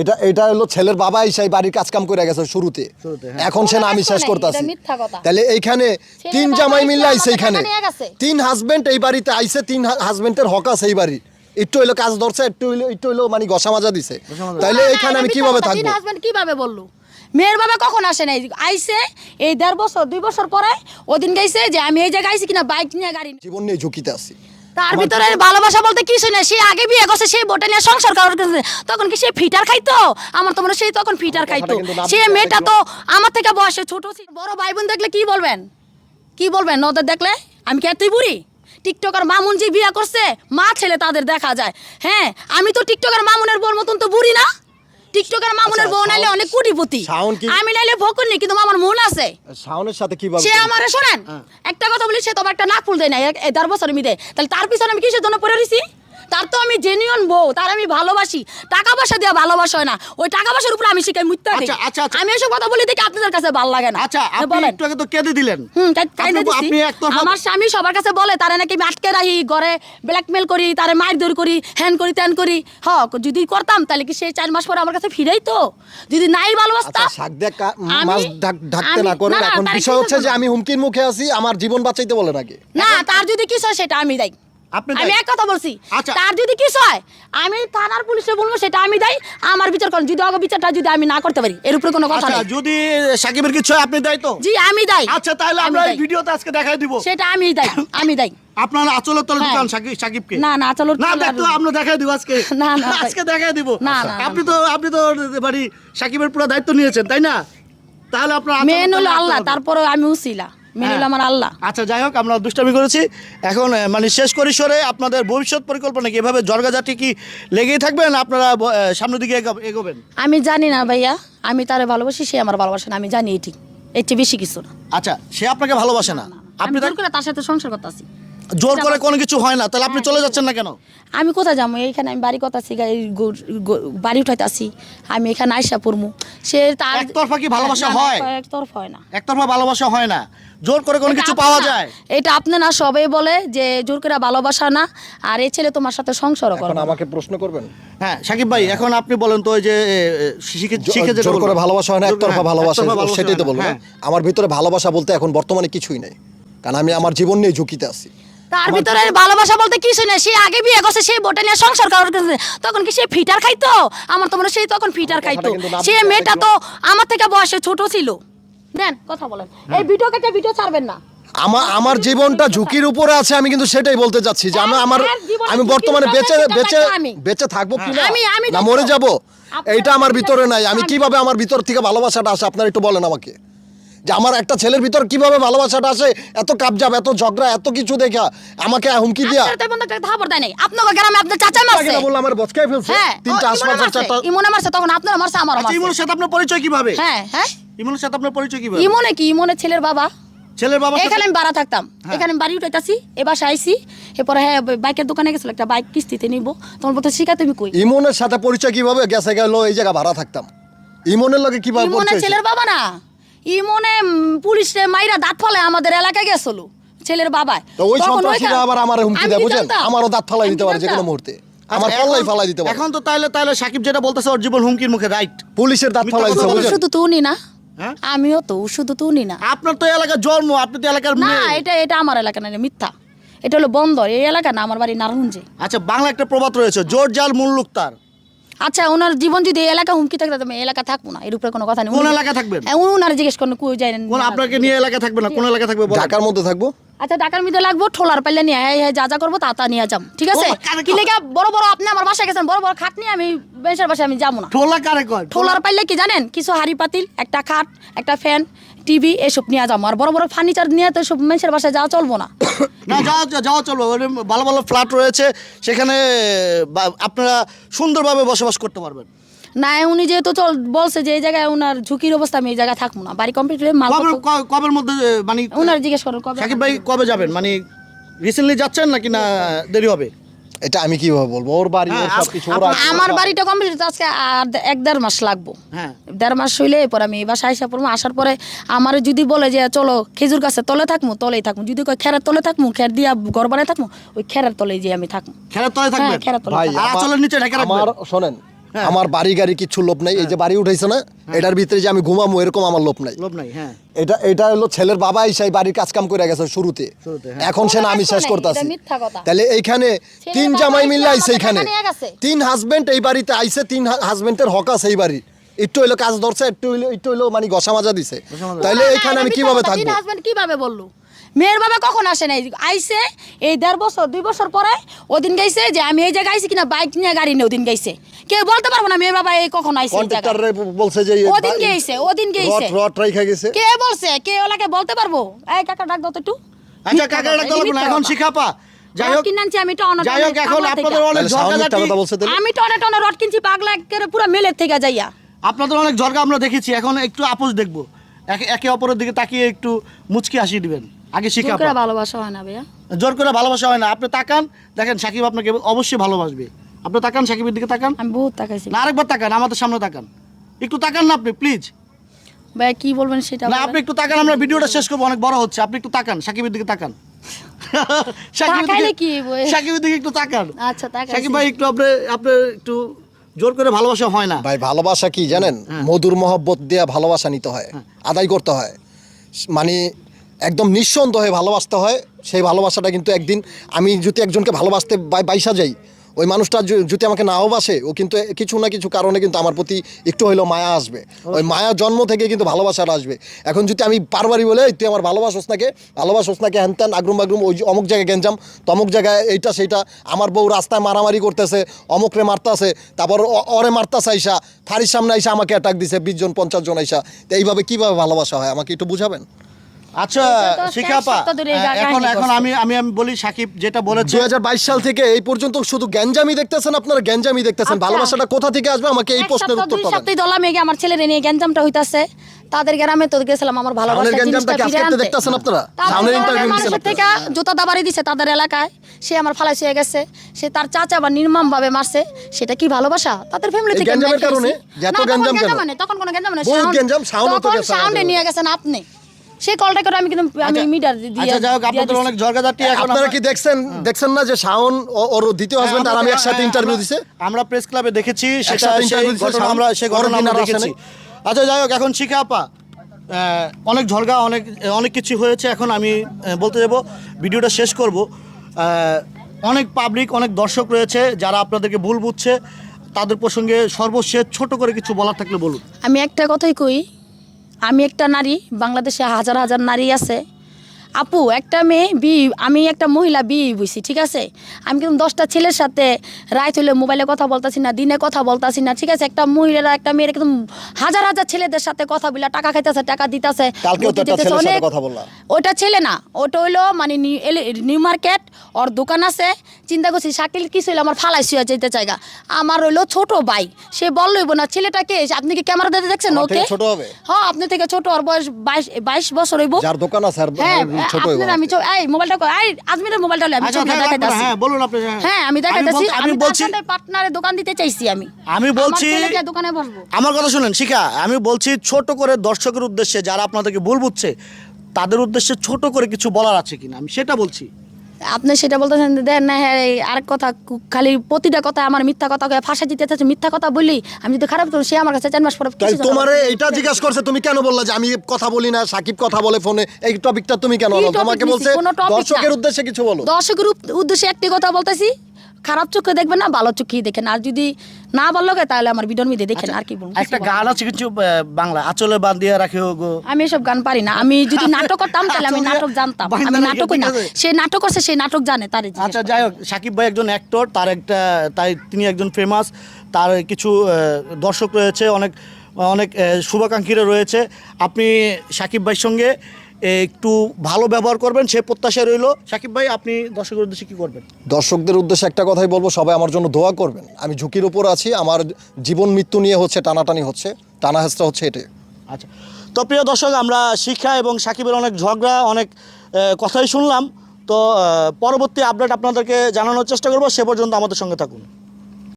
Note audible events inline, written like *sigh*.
এটা এটা হলো ছেলের বাবা সেই বাড়ির কাজ কাম করে গেছে শুরুতে। হ্যাঁ। এখন সে আমি শেষ করতেছি এটা মিথ্যা কথা। তাহলে এইখানে তিন জামাই এসে মিলে আইছে এইখানে। তিন হাজবেন্ড এই বাড়িতে আইছে তিন হাজবেন্ডের হক আছে এই বাড়ির। একটু হইল কাজ ধরছে একটু হইল একটু হইল মানে গসা মাজা দিছে। তাইলে এইখানে আমি কীভাবে থাকব? হাজবেন্ড কীভাবে বলল? মেয়ের বাবা কখন আসে নাই? আইছে এই দেড় বছর দুই বছর পরে ওদিন গাইছে যে আমি এই জায়গায় আইছি কিনা বাইক নিয়ে গাড়ি নিয়ে। জীবন নিয়ে ঝুঁকিতে আছি। তার ভিতরে ভালোবাসা বলতে কিছু না সে আগে বিয়ে করছে সেই বোটা নিয়ে সংসার করার। তখন কি সে ফিটার খাইতো? আমার তো মনে সেই তখন ফিটার খাইতো। সে মেয়েটা তো আমার থেকে বয়সে ছোট বড় ভাই বোন দেখলে কি বলবেন? কি বলবেন? নদের দেখলে? আমি কি তুই বুড়ি? টিকটকার মামুন যে বিয়ে করছে মা ছেলে তাদের দেখা যায়। হ্যাঁ আমি তো টিকটকার মামুনের বোর মতন তো বুড়ি না। টিকটকার মামুনের আচ্ছা, বউ নাইলে অনেক কোটিপতি। আমি নাইলে ভকুন কিন্তু আমার মন আছে। শাওনের সাথে কি সে আমার শোনেন একটা কথা বলি সে তোমার একটা নাক ফুল দেয় না এই দেড় বছর মিদে তাহলে তার পিছনে আমি কিসের জন্য পড়ে রয়েছি তার তো আমি জেনুইন বউ তার আমি ভালোবাসি। টাকা পয়সা দেওয়া ভালোবাসা হয় না। ওই টাকা পয়সার উপরে আমি শিখাই দিই আচ্ছা, আচ্ছা, আচ্ছা। আমি এসব কথা বলি দেখি আপনাদের কাছে ভালো লাগে না। আচ্ছা আপনি একটু আগে তো কেঁদে দিলেন। হুম, আপনি- দিছি। আমার স্বামী সবার কাছে বলে তারা নাকি আমি আটকে রাখি ঘরে ব্ল্যাকমেল করি তারে মারধর করি হ্যান করি ত্যান করি। হ যদি করতাম তাহলে কি সেই চার মাস পরে আমার কাছে ফিরেই তো? যদি নাই ভালোবাসতাম আচ্ছা মাছ ঢাক- ঢাকতে না করে এখন বিষয় হচ্ছে যে আমি হুমকির মুখে আছি আমার জীবন বাঁচাইতে বলে নাকি? না তার যদি কিছু হয় সেটা আমি দেই। আপনি আমি এক কথা বলছি। আচ্ছা। তার যদি কিছু হয় আমি থানার পুলিশে বলব সেটা আমি দেই আমার বিচার করেন। যদি আগে বিচারটা যদি আমি না করতে পারি এর উপরে কোনো কথা আচ্ছা নেই। যদি সাকিবের কিছু হয় আপনি দেয় তো? জি আমি দেই। আচ্ছা তাহলে আমরা এই। ভিডিওতে আজকে দেখাই দিব। সেটা আমি দেই আমি দেই। আপনার আচলের তলে হ্যাঁ। ঢুকান সাকিব সাকিবকে। না না চলো না দেখতো আমরা দেখাই দিব আজকে। *laughs* না, না, আজকে দেখাই দিব। না, না, না। আপনি তো আপনি তো বাড়ি সাকিবের পুরো দায়িত্ব নিয়েছেন তাই না? তাহলে আপনার আচলের মেন হলো আল্লাহ তারপরে আমি উসিলা। মেন হ্যাঁ। আমার আল্লাহ। আচ্ছা যাই হোক আমরা দুষ্টামি করেছি। এখন মানে শেষ পরিসরে আপনাদের ভবিষ্যৎ পরিকল্পনা কি? এভাবে জর্গাজাটি কি লেগেই থাকবেন? আপনারা সামনের দিকে এগো- এগোবেন? আমি জানি না ভাইয়া আমি তারে ভালোবাসি সে আমার ভালোবাসে না আমি জানি এটি। এটি বেশি কিছু না। আচ্ছা সে আপনাকে ভালোবাসে না। আপনি তার- সাথে সংসার করতেছি জোর করে কোনো কিছু হয় না তাহলে আপনি চলে যাচ্ছেন না কেন? আমি কোথায় যাব? এইখানে আমি বাড়ি কথা গাড়ি বাড়ি উঠাইতে আসি আমি এখানে আইসা পড়মু। সে তার একতরফা কি ভালোবাসা না, না, হয়? একতরফা হয় না। একতরফা ভালোবাসা হয় না। জোর করে কোনো এটা কিছু পাওয়া যায়? এটা আপনি না সবাই বলে যে জোর করে ভালোবাসা না আর এই ছেলে তোমার সাথে সংসারও এখন না। আমাকে প্রশ্ন করবেন? হ্যাঁ সাকিব ভাই এখন আপনি বলেন তো ওই যে এ, এ, শিখে জ- শিখে যেটা জোর করে। ভালোবাসা হয় না জোর- একতরফা হ্যাঁ, ভালোবাসা একতরফা সেটাই তো হয় না, বলব। হ্যাঁ। আমার ভিতরে ভালোবাসা বলতে এখন বর্তমানে কিছুই নাই। কারণ আমি আমার জীবন নিয়ে ঝুঁকিতে আছি। তার ভিতরে ভালোবাসা বলতে কিছু না সে আগে বিয়ে করছে সে বোটা নিয়ে সংসার করার করছে। তখন কি সে ফিটার খাইতো? আমার তো মনে হয় সেই তখন ফিটার খাইতো। সে মেয়েটা তো আমার থেকে বয়সে ছোট ছিল। দেন কথা বলেন। এই ভিডিও একটা ভিডিও ছাড়বেন না। আমার আমার জীবনটা ঝুঁকির উপরে আছে আমি কিন্তু সেটাই বলতে চাচ্ছি যে আমি হ্যাঁ, আমার হ্যাঁ, আমি বর্তমানে বেঁচে বেঁচে বেঁচে থাকব কি না আমি- আমি না মরে যাব। এইটা আমার ভিতরে নাই। আমি আমি- কীভাবে আমার ভিতর থেকে ভালোবাসাটা আসে আপনারা একটু বলেন আমাকে। যে আমার একটা ছেলের ভিতর কীভাবে ভালোবাসাটা আসে এত কাবজাব এত ঝগড়া এত কিছু দেখা আমাকে হুমকি দিয়া খবর দেয় নাই। আপনাকে গ্রামে আপনার চাচা মারছে। আমার বচকাই ফেলছে। হ্যাঁ তিনটা আসমান ইমনে মারছে, ইমনে মারছে তখন আপনার মারছে আমার আচ্ছা মারছে। ইমনের সাথে আপনার পরিচয় কীভাবে? হ্যাঁ হ্যাঁ। ইমনের সাথে আপনার পরিচয় কীভাবে? ইমনে কি? ইমনে ছেলের বাবা। ছেলের বাবা এখানে আমি ভাড়া থাকতাম। হ্যাঁ। এখানে বাড়ি উঠাইতাছি এ আইসি এরপরে হ্যাঁ বাইকের দোকানে গেছিল একটা বাইক কিস্তিতে নিব। তখন বলতে শিখা তুমি কই? ইমনের সাথে পরিচয় কীভাবে? গেছে গেল এই জায়গা ভাড়া থাকতাম। ইমনের লগে কীভাবে ইমনে পরিচয় ছেলের বাবা না। ইমনে পুলিশে মাইরা দাঁত ফলে আমাদের এলাকায় গেছিল ছেলের বাবায়। তো ওই তখন সন্ত্রাসীরা আবার আমার হুমকি আমি দেয় কি বুঝেন জানতাম? আমারও দাঁত ফালাই আমি দিতে কি পারে যে কোনো জানতাম? মুহূর্তে। আচ্ছা, আমার এখন- পাল্লাই ফালাই দিতে পারে। এখন তো তাহলে তাহলে সাকিব যেটা বলতেছে ওর জীবন হুমকির মুখে রাইট। পুলিশের দাঁত ফালাই দিতে বুঝেন শুধু তো উনি না। হ্যাঁ? আমিও তো শুধু তো উনি না। আপনার তো এলাকার জন্ম আপনি তো এলাকার না মেয়ে। এটা এটা আমার এলাকা না এটা মিথ্যা। এটা হলো বন্দর এই এলাকা না আমার বাড়ি নারায়ণগঞ্জে। আচ্ছা বাংলা একটা প্রবাদ রয়েছে জোর জাল মুল্লুক তার। আচ্ছা ওনার জীবন যদি এলাকা হুমকি থাকে আমি এলাকা থাকব না। এর উপরে কোনো কথা নেই। কোন এলাকা থাকবেন? হ্যাঁ, উনারা জিজ্ঞেস করেন কই জানেন কোন আপনাকে নিয়ে এলাকা থাকবে না? কোন এলাকা থাকবে। ঢাকার মধ্যে থাকব? আচ্ছা ঢাকার মধ্যে লাগবো ঠোলার পাইলে নিয়ে হ্যাঁ হ্যাঁ যা যা করব তা তা নিয়ে যাম ঠিক আছে? কি লেগে বড় বড় আপনি আমার বাসায় গেছেন বড় বড় খাট নিয়ে আমি বেঞ্চের বাসায় আমি যাব না। ঠোলা কারে কয়? ঠোলার পাইলে কি জানেন? কিছু হাড়ি পাতিল একটা খাট একটা ফ্যান টিভি এসব নিয়ে যাব। আর বড় বড় ফার্নিচার নিয়ে তো সব মেঞ্চের বাসায় যাওয়া চলবো না। না যাওয়া যাওয়া চলবে ভালো ভালো ফ্ল্যাট রয়েছে সেখানে আপনারা সুন্দরভাবে বসবাস করতে পারবেন। না উনি যেহেতু চল বলছে যে এই জায়গায় ওনার ঝুঁকির অবস্থা আমি এই জায়গায় থাকব না। বাড়ি কমপ্লিট হয়ে মাল কবে ক- কবের মধ্যে মানে ওনার জিজ্ঞেস করেন কবে সাকিব ভাই কবে যাবেন? মানে রিসেন্টলি যাচ্ছেন নাকি না দেরি হবে? এটা আমি কীভাবে বলব? ওর বাড়ি ওর হ্যাঁ, ওরা আমার বাড়িটা কমপ্লিট আজকে আর এক দেড় মাস লাগবো। হ্যাঁ। দেড় মাস হইলে এরপর আমি এই বাসায় আসা পড়ব আসার পরে আমার যদি বলে যে চলো খেজুর গাছে তলে থাকব তলেই থাকব। যদি কয় খেরের তলে থাকব খের দিয়া ঘর বানায় থাকব ওই খেরের তলেই যে আমি থাকব। খেলার তলায় থাকবেন? হ্যাঁ, খেলার তলায় ভাই আর আমার- আঁচলের নিচে ঢেকে রাখবেন? আমার শোনেন আমার বাড়ি গাড়ি কিছু লোভ নাই এই যে বাড়ি উঠাইছে না এটার ভিতরে যে আমি ঘুমামো এরকম আমার লোভ নাই। লোভ নাই হ্যাঁ। এটা এটা হলো ছেলের বাবা এসে বাড়ির কাজ কাম করে গেছে শুরুতে। শুরুতে, হ্যাঁ। এখন সে না আমি শেষ করতেছি। এটা মিথ্যা কথা। তাহলে এইখানে তিন জামাই মিললে আইছে নিয়ে গেছে। তিন হাজবেন্ড এই বাড়িতে আইছে তিন হাজবেন্ডের হক আছে এই বাড়ি একটু হইল কাজ ধরছে একটু হইল একটু হইল মানে গসা মাজা দিছে। তাহলে না, না, এখানে এটা আমি কীভাবে থাকব? হাজবেন্ড কীভাবে বলল? মেয়ের বাবা কখন আসে নাই? আইছে এই দেড় বছর দুই বছর পরে ওদিন গাইছে যে আমি এই জায়গায় আইছি কিনা বাইক নিয়ে গাড়ি নিয়ে ওদিন গাইছে। কেউ বলতে পারব না মেয়ের বাবা এই কখন আইছে এই বলছে যে ওদিন গেছে ওদিন গেছে। রট রট রাইখা গেছে। কে বলছে? কে ওলাকে বলতে পারব? এই কাকা ডাক দাও তো একটু। আচ্ছা কাকা ডাকতে না, এখন শিখাপা আমি আপনাদের অনেক রড কিনছি পাগলা পুরো মেলের থেকে যাইয়া। আপনাদের ঝরকা আমরা দেখেছি এখন একটু আপোষ দেখব। একে একে অপরের দিকে তাকিয়ে একটু মুচকি হাসি দিবেন। আগে শিখা লোকেরা ভালোবাসা হয় না ভাইয়া। জোর করে ভালোবাসা হয় না। আপনি তাকান দেখেন সাকিব আপনাকে অবশ্যই ভালোবাসবে। আপনি তাকান সাকিবের দিকে তাকান। আমি বহুত তাকাইছি। না আরেকবার তাকান আমাদের সামনে তাকান। একটু তাকান না আপনি প্লিজ। ভাই কি বলবেন সেটা না আপনি একটু তাকান আমরা ভিডিওটা শেষ করব অনেক বড় হচ্ছে। আপনি একটু তাকান সাকিবের দিকে তাকান। *laughs* সাকিবের তাকাইলে দিকে কি বই? সাকিবের দিকে একটু তাকান। আচ্ছা তাকাইছি। সাকিব ভাই একটু আপনি আপনি একটু জোর করে ভালোবাসা হয় না। ভাই ভালোবাসা কি জানেন? মধুর মহব্বত দেয়া ভালোবাসা নিতে হয়। আদায় করতে হয়। মানে একদম নিঃসন্দেহে ভালোবাসতে হয় সেই ভালোবাসাটা কিন্তু একদিন আমি যদি একজনকে ভালোবাসতে বাইসা যাই ওই মানুষটা যদি আমাকে নাও বাসে ও কিন্তু কিছু না কিছু কারণে কিন্তু আমার প্রতি একটু হইলেও মায়া আসবে। ওই মায়া জন্ম থেকে কিন্তু ভালোবাসাটা আসবে। এখন যদি আমি বারবারই বলে "এই তুই আমার ভালোবাসোস নাকে ভালোবাসোস নাকে হ্যান ত্যান আগ্রুম আগ্রুম ওই অমুক জায়গায় গেঞ্জাম তমুক জায়গায় এইটা সেইটা আমার বউ রাস্তায় মারামারি করতেছে অমুকরে মারতাছে তারপর অরে মারতাছে আইসা ফাঁড়ির সামনে আইসা আমাকে অ্যাটাক দিছে বিশ জন পঞ্চাশ জন আইসা। তো এইভাবে কীভাবে ভালোবাসা হয় আমাকে একটু বুঝাবেন? আচ্ছা শিখাপা এখন এখন আমি আমি আমি বলি সাকিব যেটা বলেছে। দুই হাজার বাইশ সাল থেকে এই পর্যন্ত শুধু গ্যাঞ্জামি দেখতেছেন আপনারা গ্যাঞ্জামি দেখতেছেন। আচ্ছা। ভালোবাসাটা কোথা থেকে আসবে? আমাকে এই প্রশ্নের উত্তর দুই পাবেন। সপ্তাহ দলা মেঘে আমার ছেলের নিয়ে গ্যাঞ্জামটা হইতাছে। তাদের গ্রামে তো গেছিলাম আমার ভালোবাসা সামনের গ্যাঞ্জামটা কি আজকে দেখতেছেন আপনারা? সামনের নিছেন মানুষের থেকে জুতা দাবারি দিছে তাদের এলাকায়। সে আমার ফালাইছে হয়ে গেছে। সে তার চাচা বা নির্মম ভাবে মারছে। সেটা কি ভালোবাসা? তাদের ফ্যামিলি থেকে গ্যাঞ্জামের কারণে? গ্যাঞ্জাম কেন? মানে, তখন কোনো গ্যাঞ্জাম না বহুত গ্যাঞ্জাম, সাউন্ডে নিয়ে গেছেন আপনি। সেই কলটা করে আমি কিন্তু আমি আচ্ছা, মিটার দিয়ে আচ্ছা যাই হোক আপনাদের অনেক ঝরকাঝাটি এখন আপনারা কি দেখছেন? দেখছেন না যে শাওন ওর দ্বিতীয় হাজবেন্ড আর আমি একসাথে ইন্টারভিউ আমরা- দিছে? আমরা প্রেস ক্লাবে দেখেছি সেটা সেই দিছে, ঘটনা আমরা সেই ঘটনা আমরা দেখেছি। আচ্ছা যাই হোক এখন শিখা আপা অনেক ঝরগা অনেক অনেক কিছু হয়েছে এখন আমি বলতে যাব ভিডিওটা শেষ করব। অনেক পাবলিক অনেক দর্শক রয়েছে যারা আপনাদেরকে ভুল বুঝছে তাদের প্রসঙ্গে সর্বশেষ ছোট করে কিছু বলার থাকলে বলুন। আমি একটা কথাই কই আমি একটা নারী বাংলাদেশে হাজার হাজার নারী আছে। আপু একটা মেয়ে বি আমি একটা মহিলা বিয়ে বুঝছি ঠিক আছে? আমি কিন্তু দশটা ছেলের সাথে রায় হলে মোবাইলে কথা বলতাছি না দিনে কথা বলতাছি না ঠিক আছে? একটা মহিলারা একটা মেয়ের একদম হাজার হাজার ছেলেদের সাথে কথা বলে টাকা খাইতেছে টাকা দিতেছে। ওটা ছেলে না ওটা হইল মানে নিউ মার্কেট ওর দোকান আছে। চিন্তা করছি শাকিল কি ছিল? আমার ফালাই শুয়ে যেতে চাইগা আমার হইল ছোট ভাই সে বললই না ছেলেটাকে আপনি কি ক্যামেরা দিতে দেখছেন ওকে? ছোট হবে? হ্যাঁ আপনি থেকে ছোট ওর বয়স বাইশ বাইশ বছর হইব। যার দোকান আছে হ্যাঁ ছোট আপনার আমি এই মোবাইলটা এই আজমিরের মোবাইলটা আমি আচ্ছা ছবিটা থাক, আপনারা- দেখাইতাছি হ্যাঁ বলুন আপনি হ্যাঁ। আমি দেখাইতাছি আমি আমি বলছি বলছি পার্টনারে দোকান দিতে চাইছি আমি। আমি বলছি আমার দোকানে বসবো। আমার কথা শুনেন শিখা আমি বলছি ছোট করে দর্শকের উদ্দেশ্যে যারা আপনাদেরকে ভুল বুঝছে তাদের উদ্দেশ্যে ছোট করে কিছু বলার আছে কিনা আমি সেটা বলছি। আপনি সেটা বলতেছেন দেন না হ্যাঁ আর আরেক কথা খালি প্রতিটা কথা আমার মিথ্যা কথা ফাঁসা দিতে চাচ্ছে মিথ্যা কথা বলি আমি যদি খারাপ করি সে আমার কাছে চার মাস পরে তোমার এটা জিজ্ঞাসা করছে তুমি কেন বললা যে আমি কথা বলি না সাকিব কথা বলে ফোনে এই টপিকটা তুমি কেন? তোমাকে বলছে দর্শকের উদ্দেশ্যে কিছু বলো। দর্শকের উদ্দেশ্যে একটি কথা বলতেছি খারাপ চোখে দেখবেন না ভালো চোখেই দেখেন। আর যদি না ভালো লাগে তাহলে আমার ভিডিওর মধ্যে দেখেন আর কি বলব। আচ্ছা, একটা গান আছে কিছু বাংলা আচলে বান্ধিয়া রাখে গো। আমি এসব গান পারি না। আমি যদি নাটক করতাম তাহলে আমি আচ্ছা, নাটক জানতাম। আমি রেখে নাটকই না। সে নাটক করছে সে নাটক জানে তার আচ্ছা যাই হোক সাকিব ভাই একজন অ্যাক্টর তার একটা তাই তিনি একজন ফেমাস তার কিছু দর্শক রয়েছে অনেক অনেক শুভাকাঙ্ক্ষীরা রয়েছে। আপনি সাকিব ভাইয়ের সঙ্গে একটু ভালো ব্যবহার করবেন সে প্রত্যাশা রইল। সাকিব ভাই আপনি দর্শকের উদ্দেশ্যে কি করবেন? দর্শকদের উদ্দেশ্যে একটা কথাই বলব সবাই আমার জন্য দোয়া করবেন। আমি ঝুঁকির উপর আছি আমার জীবন মৃত্যু নিয়ে হচ্ছে টানাটানি হচ্ছে টানা হচ্ছে এটাই। আচ্ছা। তো প্রিয় দর্শক আমরা শিক্ষা এবং সাকিবের অনেক ঝগড়া অনেক কথাই শুনলাম। তো পরবর্তী আপডেট আপনাদেরকে জানানোর চেষ্টা করব সে পর্যন্ত আমাদের সঙ্গে থাকুন।